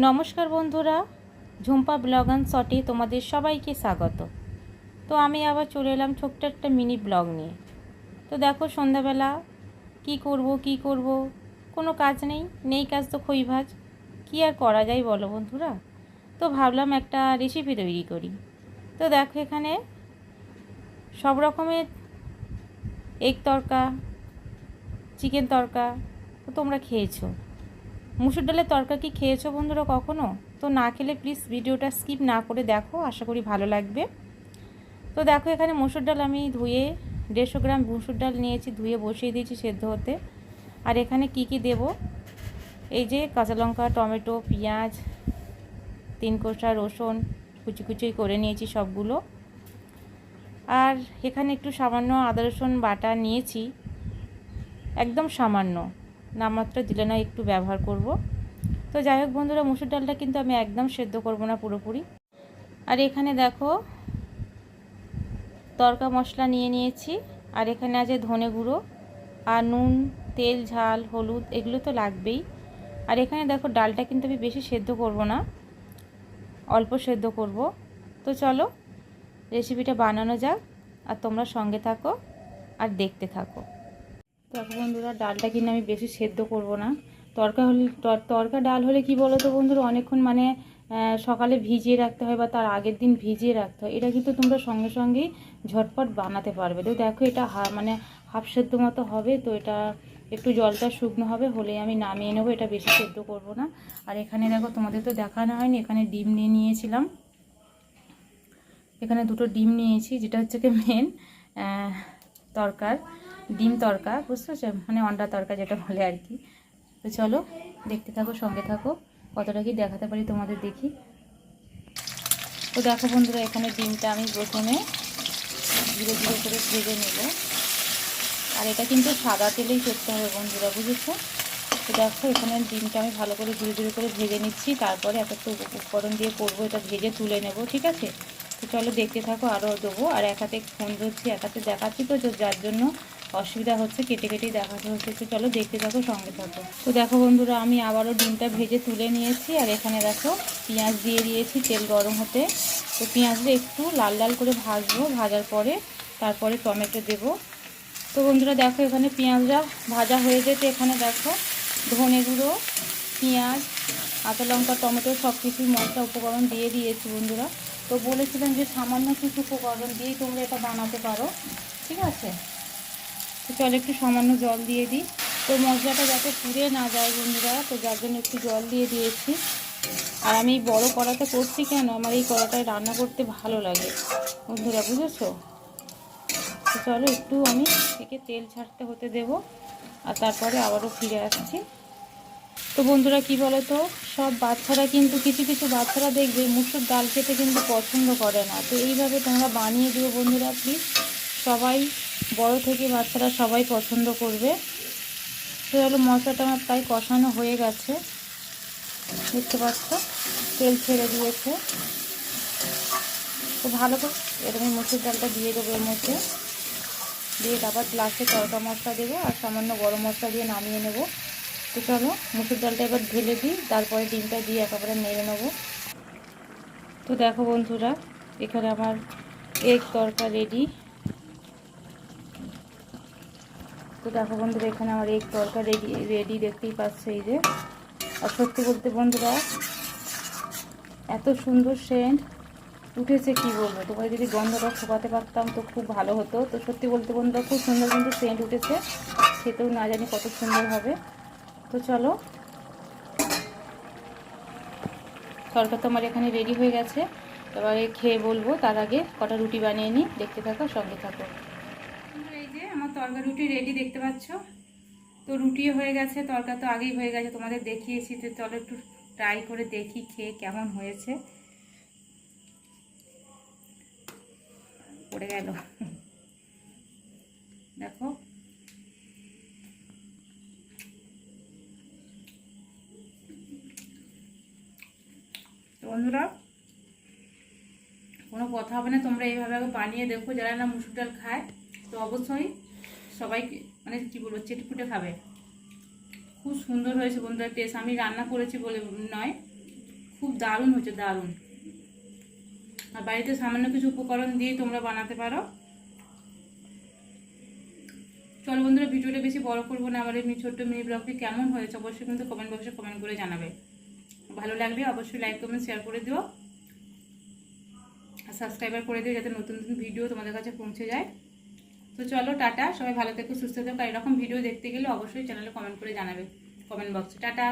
নমস্কার বন্ধুরা, Jhumpa blog and শটে তোমাদের সবাইকে স্বাগত। তো আমি আবার চলে এলাম ছোট্ট একটা মিনি ব্লগ নিয়ে। তো দেখো সন্ধ্যাবেলা, কি করব কি করব? কোনো কাজ নেই নেই কাজ তো খই ভাজ। কী আর করা যায় বলো বন্ধুরা? তো ভাবলাম একটা রেসিপি তৈরি করি। তো দেখো এখানে সব রকমের এগ তরকা চিকেন তরকা, তো তোমরা খেয়েছো। মুসুর ডালের তরকা কি খেয়েছো বন্ধুরা কখনো? তো না খেলে প্লিজ ভিডিওটা স্কিপ না করে দেখো, আশা করি ভালো লাগবে। তো দেখো এখানে মুসুর ডাল আমি ধুয়ে দেড়শো গ্রাম মুসুর ডাল নিয়েছি, ধুয়ে বসিয়ে দিয়েছি সেদ্ধ হতে। আর এখানে কি কি দেব? এই যে কাঁচা লঙ্কা, টমেটো, পেঁয়াজ, তিন কোষা রসুন, কুচি কুচি করে নিয়েছি সবগুলো। আর এখানে একটু সামান্য আদা রসুন বাটা নিয়েছি, একদম সামান্য। নামমাত্র দিলে না, একটু ব্যবহার করব। তো যাই হোক বন্ধুরা, মুসুর ডালটা কিন্তু আমি একদম সেদ্ধ করব না পুরোপুরি। আর এখানে দেখো, তরকা মশলা নিয়ে নিয়েছি। আর এখানে আছে ধনে গুঁড়ো আর নুন, তেল, ঝাল, হলুদ, এগুলো তো লাগবেই। আর এখানে দেখো, ডালটা কিন্তু আমি বেশি সেদ্ধ করব না, অল্প সেদ্ধ করব। তো চলো রেসিপিটা বানানো যাক। আর তোমরা সঙ্গে থাকো আর দেখতে থাকো। দেখো বন্ধুরা, ডালটা কিন্তু আমি বেশি সেদ্ধ করব না। তরকা হলে তর- তরকা ডাল হলে কি বলো তো বন্ধুরা, অনেকক্ষণ মানে সকালে ভিজিয়ে রাখতে হয় বা তার আগের দিন ভিজিয়ে রাখতে হয়। এটা কিন্তু তোমরা সঙ্গে সঙ্গেই ঝটপট বানাতে পারবে। তো দেখো এটা মানে হাফ সেদ্ধ মতো হবে। তো এটা একটু জলটা শুকনো হবে হলে আমি নামিয়ে নেব। এটা বেশি সেদ্ধ করব না। আর এখানে দেখো তোমাদের তো দেখানো হয়নি, এখানে ডিম নিয়ে নিয়েছিলাম। এখানে দুটো ডিম নিয়েছি, যেটা হচ্ছে কি মেন তরকার। ডিম তরকা বুঝতে মানে অন্ডা তরকা যেটা বলে আর কি। তো চলো, দেখতে থাকো, সঙ্গে থাকো। কতটা কি দেখাতে পারি তোমাদের দেখি। তো দেখো বন্ধুরা, এখানে ডিমটা আমি প্রথমে ধীরে ধীরে করে ভেজে নেব। আর এটা কিন্তু সাদা তেলেই করতে হবে বন্ধুরা, বুঝেছ? তো দেখো, এখানে ডিমটা আমি ভালো করে ধীরে ধীরে করে ভেজে নিচ্ছি। তারপরে এক একটা উপকরণ দিয়ে করব, এটা ভেজে তুলে নেব, ঠিক আছে? তো চলো দেখতে থাকো আরও দেবো। আর এক হাতে ফোন ধরছি, এক হাতে দেখাচ্ছি তো, যার জন্য অসুবিধা হচ্ছে, কেটে কেটেই দেখাতে হচ্ছে। তো চলো দেখতে থাকো, সঙ্গে থাকো। তো দেখো বন্ধুরা, আমি আবারও ডিমটা ভেজে তুলে নিয়েছি, আর এখানে দেখো পেঁয়াজ দিয়ে দিয়েছি তেল গরম হতে। তো পেঁয়াজটা একটু লাল লাল করে ভাজবো, ভাজার পরে তারপরে টমেটো দেবো। তো বন্ধুরা, দেখো এখানে পেঁয়াজটা ভাজা হয়ে যেতে এখানে দেখো ধনে গুঁড়ো, পেঁয়াজ কাঁচা লঙ্কা, টমেটো সব কিছুই মশলা উপকরণ দিয়ে দিয়েছি বন্ধুরা। তো বলেছিলাম যে সামান্য কিছু উপকরণ দিয়েই তোমরা এটা বানাতে পারো। ঠিক আছে? তো চলো একটু সামান্য জল দিয়ে দিই। তো মশলাটা যাতে পুড়ে না যায় বন্ধুরা, তো যার জন্য একটু জল দিয়ে দিয়েছি। আর আমি বড় কড়াতে করছি কেন? আমার এই কড়াটায় রান্না করতে ভালো লাগে। বন্ধুরা, বুঝেছ? তো চলো একটু আমি থেকে তেল ছাড়তে হতে দেব, আর তারপরে আবারও ফিরে আসছি। তো বন্ধুরা, কি বলো তো সব বাচ্চারা কিন্তু, কিছু কিছু বাচ্চারা দেখবে মুসুর ডাল খেতে কিন্তু পছন্দ করে না। তো এইভাবে তোমরা বানিয়ে দিও বন্ধুরা প্লিজ সবাই বড় থেকে বাচ্চারা সবাই পছন্দ করবে। তো হলো মশলাটা আমার প্রায় কষানো হয়ে গেছে। দেখতে পাচ্ছ, তেল ছেড়ে দিয়েছে। তো ভালো করে এরকম মসুর ডালটা দিয়ে দেবো এর মধ্যে। দিয়ে তারপর লাস্টে তরকা মশলা দেবো আর সামান্য গরম মশলা দিয়ে নামিয়ে নেব। তো চলো, মুসুর ডালটা এবার ঢেলে দিই, তারপরে ডিমটা দিয়ে একেবারে নেড়ে নেব। তো দেখো বন্ধুরা, এখানে আমার এগ তরকা রেডি তো দেখো বন্ধুরা, এখানে আমার এগ তরকা রেডি রেডি দেখতেই পাচ্ছ এই যে। আর সত্যি বলতে বন্ধুরা, এত সুন্দর সেন্ট উঠেছে কি বলব? তোমার যদি গন্ধটা শুকাতে পারতাম তো খুব ভালো হতো। তো সত্যি বলতে বন্ধুরা, খুব সুন্দর কিন্তু সেন্ট উঠেছে। খেতেও না জানি কত সুন্দর হবে। তো চলো। তরকা তো আমার এখানে রেডি হয়ে গেছে। এবারে খেয়ে বলব, তার আগে কটা রুটি বানিয়ে নিই। দেখতে থাকো, সঙ্গে থাকো। এই তরকা রুটি রেডি দেখতে পাচ্ছ? তো রুটিও হয়ে গেছে তরকা তো আগেই হয়ে গেছে, তোমাদের দেখিয়েছি, তো চলো একটু ট্রাই করে দেখি খেয়ে কেমন হয়েছে। পড়ে গেল। দেখো। বন্ধুরা, কোনো কথা হবে না, তোমরা এইভাবে বানিয়ে দেখো, যারা না মুসুর ডাল খায়, তো অবশ্যই সবাই মানে কি বলব, চেটেপুটে খাবে। খুব সুন্দর হয়েছে বন্ধুরা টেস্ট আমি রান্না করেছি বলে নয়, খুব দারুণ হয়েছে, দারুণ। আর বাড়িতে সামান্য কিছু উপকরণ দিয়ে তোমরা বানাতে পারো। চলো বন্ধুরা, ভিডিওটা বেশি বড় করব না আমার এই ছোট্ট মিনি ব্লগটি কেমন হয়েছে অবশ্যই কিন্তু কমেন্ট বক্সে কমেন্ট করে জানাবে। ভালো লাগলে অবশ্যই লাইক কমেন্ট শেয়ার করে দিও। আর সাবস্ক্রাইবার করে দিও যাতে নতুন নতুন ভিডিও তোমাদের কাছে পৌঁছে যায়। তো চলো, টাটা, সবাই ভালো থেকো, সুস্থ থাকো এরকম ভিডিও দেখতে গেলে অবশ্যই চ্যানেলে কমেন্ট করে জানাবে কমেন্ট বক্সে টাটা